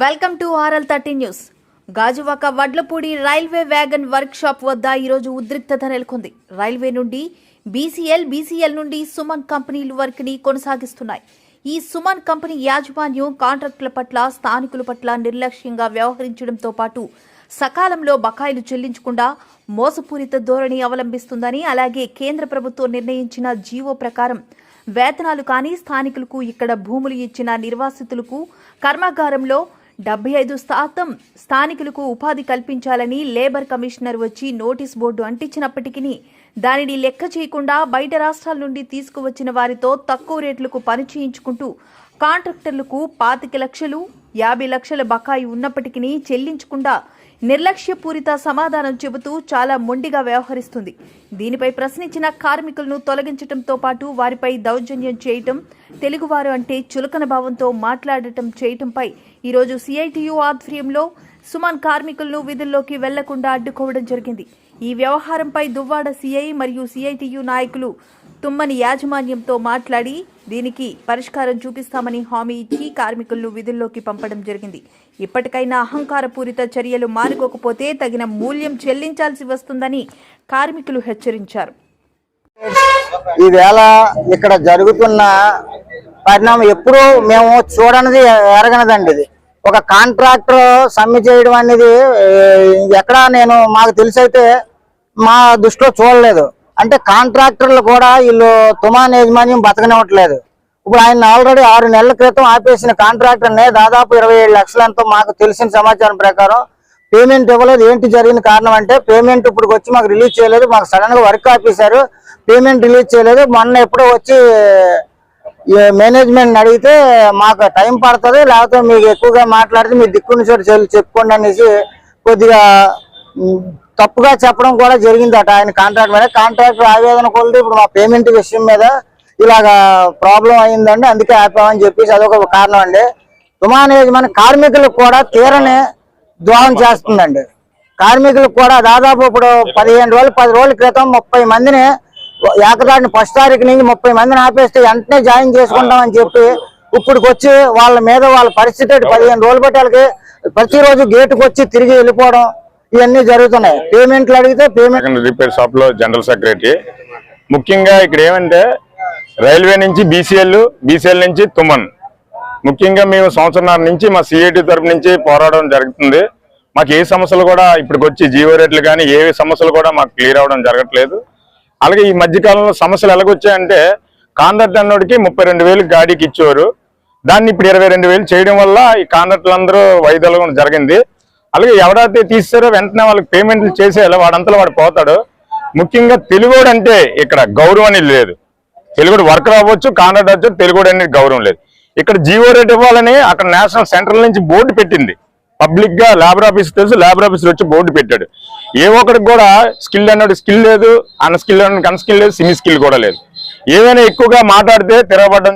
Welcome to RL thirty news. Gajuwaka Vadlapudi railway wagon workshop వద్ద ఈరోజు ఉద్రిక్తత నెలకొంది. రైల్వే నుండి బీసీఎల్ బీసీఎల్ నుండి సుమన్ కంపెనీలు వర్క్ని కొనసాగిస్తున్నాయి. ఈ సుమన్ కంపెనీ యాజమాన్యం కాంట్రాక్టుల పట్ల స్థానికుల పట్ల నిర్లక్ష్యంగా వ్యవహరించడంతో పాటు సకాలంలో బకాయిలు చెల్లించకుండా మోసపూరిత ధోరణి అవలంబిస్తుందని అలాగే కేంద్ర ప్రభుత్వం నిర్ణయించిన జీవో ప్రకారం వేతనాలు కానీ స్థానికులకు ఇక్కడ భూములు ఇచ్చిన నిర్వాసితులకు కర్మాగారంలో డెబ్బై ఐదు శాతం స్థానికులకు ఉపాధి కల్పించాలని లేబర్ కమిషనర్ వచ్చి నోటీస్ బోర్డు అంటించినప్పటికీ దానిని లెక్క చేయకుండా బయట రాష్ట్రాల నుండి తీసుకువచ్చిన వారితో తక్కువ రేట్లకు పని చేయించుకుంటూ కాంట్రాక్టర్లకు పాతిక లక్షలు యాభై లక్షల బకాయి ఉన్నప్పటికీ చెల్లించకుండా నిర్లక్ష్యపూరిత సమాధానం చెబుతూ చాలా మొండిగా వ్యవహరిస్తుంది. దీనిపై ప్రశ్నించిన కార్మికులను తొలగించడంతో పాటు వారిపై దౌర్జన్యం చేయటం తెలుగువారు అంటే చులకన భావంతో మాట్లాడటం చేయటంపై ఈరోజు సిఐటియు ఆధ్వర్యంలో సుమన్ కార్మికులను విధుల్లోకి వెళ్ళకుండా అడ్డుకోవడం జరిగింది. ఈ వ్యవహారంపై దువ్వాడ సిఐ మరియు సిఐటియు నాయకులు తుమ్మని యాజమాన్యంతో మాట్లాడి దీనికి పరిష్కారం చూపిస్తామని హామీ ఇచ్చి కార్మికులను విధుల్లోకి పంపడం జరిగింది. ఇప్పటికైనా అహంకారపూరిత చర్యలు మానుకోకపోతే తగిన మూల్యం చెల్లించాల్సి వస్తుందని కార్మికులు హెచ్చరించారు. ఈవేళ ఇక్కడ జరుగుతున్న పరిణామం ఎప్పుడూ మేము చూడనిది ఎరగనదండి ఇది. ఒక కాంట్రాక్టర్ సమ్మె చేయడం అనేది ఎక్కడా నేను మాకు తెలిసైతే మా దృష్టిలో చూడలేదు. అంటే కాంట్రాక్టర్లు కూడా వీళ్ళు తుమాన్ యాజమాన్యం బతకనివ్వట్లేదు. ఇప్పుడు ఆయన ఆల్రెడీ ఆరు నెలల క్రితం ఆపేసిన కాంట్రాక్టర్నే దాదాపు ఇరవై ఏడు లక్షలంతో మాకు తెలిసిన సమాచారం ప్రకారం పేమెంట్ ఇవ్వలేదు. ఏంటి జరిగిన కారణం అంటే పేమెంట్ ఇప్పుడు వచ్చి మాకు రిలీజ్ చేయలేదు. మాకు సడన్గా వర్క్ ఆపేశారు. పేమెంట్ రిలీజ్ చేయలేదు. మొన్న ఎప్పుడో వచ్చి మేనేజ్మెంట్ని మేనేజ్మెంట్ అడిగితే మాకు టైం పడుతుంది. లేకపోతే మీకు ఎక్కువగా మాట్లాడితే మీ దిక్కుని నుంచి చెప్పుకోండి అనేసి కొద్దిగా తప్పుగా చెప్పడం కూడా జరిగిందట. ఆయన కాంట్రాక్ట్ మీద కాంట్రాక్ట్ ఆవేదన కొలిది ఇప్పుడు మా పేమెంట్ విషయం మీద ఇలాగా ప్రాబ్లం అయిందండి. అందుకే ఆపామని చెప్పేసి అదొక కారణం అండి. విమాన యజమాని కార్మికులకు కూడా తీరని ద్రోహం చేస్తుందండి. కార్మికులకు కూడా దాదాపు ఇప్పుడు పదిహేను రోజులు పది రోజుల క్రితం ముప్పై మందిని ఏకదాటిని ఫస్ట్ తారీఖు నుంచి ముప్పై మందిని ఆపేస్తే వెంటనే జాయిన్ చేసుకుంటామని చెప్పి ఇప్పటికి వచ్చి వాళ్ళ మీద వాళ్ళ పరిస్థితి పదిహేను రోజులు బట్టి వాళ్ళకి ప్రతిరోజు గేటుకు వచ్చి తిరిగి వెళ్ళిపోవడం ఇవన్నీ జరుగుతున్నాయి. పేమెంట్లు అడిగితే పేమెంట్ రిపేర్ షాప్లో జనరల్ సెక్రటరీ ముఖ్యంగా ఇక్కడ ఏమంటే రైల్వే నుంచి బీసీఎల్ బీసీఎల్ నుంచి తుమన్. ముఖ్యంగా మేము సంవత్సరంన్నర నుంచి మా సిఐటి తరపు నుంచి పోరాడడం జరుగుతుంది. మాకు ఏ సమస్యలు కూడా ఇప్పటికి వచ్చి జీవో రేట్లు కానీ ఏ సమస్యలు కూడా మాకు క్లియర్ అవడం జరగట్లేదు. అలాగే ఈ మధ్యకాలంలో సమస్యలు ఎలాగొచ్చాయంటే కాంట్రాక్ట్ అన్నోడికి ముప్పై రెండు వేలు గాడికి ఇచ్చేవారు. దాన్ని ఇప్పుడు ఇరవై రెండు వేలు చేయడం వల్ల ఈ కాంట్రాక్టులు అందరూ వైదొలగడం జరిగింది. అలాగే ఎవరైతే తీస్తారో వెంటనే వాళ్ళకి పేమెంట్లు చేసేయాలి వాడంతలో వాడు పోతాడు. ముఖ్యంగా తెలుగుడు అంటే ఇక్కడ గౌరవం అనేది లేదు. తెలుగుడు వర్కర్ అవ్వచ్చు కాంట్రాక్ట్ అవ్వచ్చు తెలుగుడు అనేది గౌరవం లేదు. ఇక్కడ జీవో రేట్ ఇవ్వాలని అక్కడ నేషనల్ సెంట్రల్ నుంచి బోర్డు పెట్టింది. పబ్లిక్గా లేబర్ ఆఫీస్ తెలుసు లేబర్ ఆఫీసర్ వచ్చి బోర్డు పెట్టాడు. ఏ ఒక్కడికి కూడా స్కిల్ అన్నాడు స్కిల్ లేదు అన్ స్కిల్ అన్ స్కిల్ లేదు సిమి స్కిల్ కూడా లేదు. ఏదైనా ఎక్కువగా మాట్లాడితే తిరగబడ్డం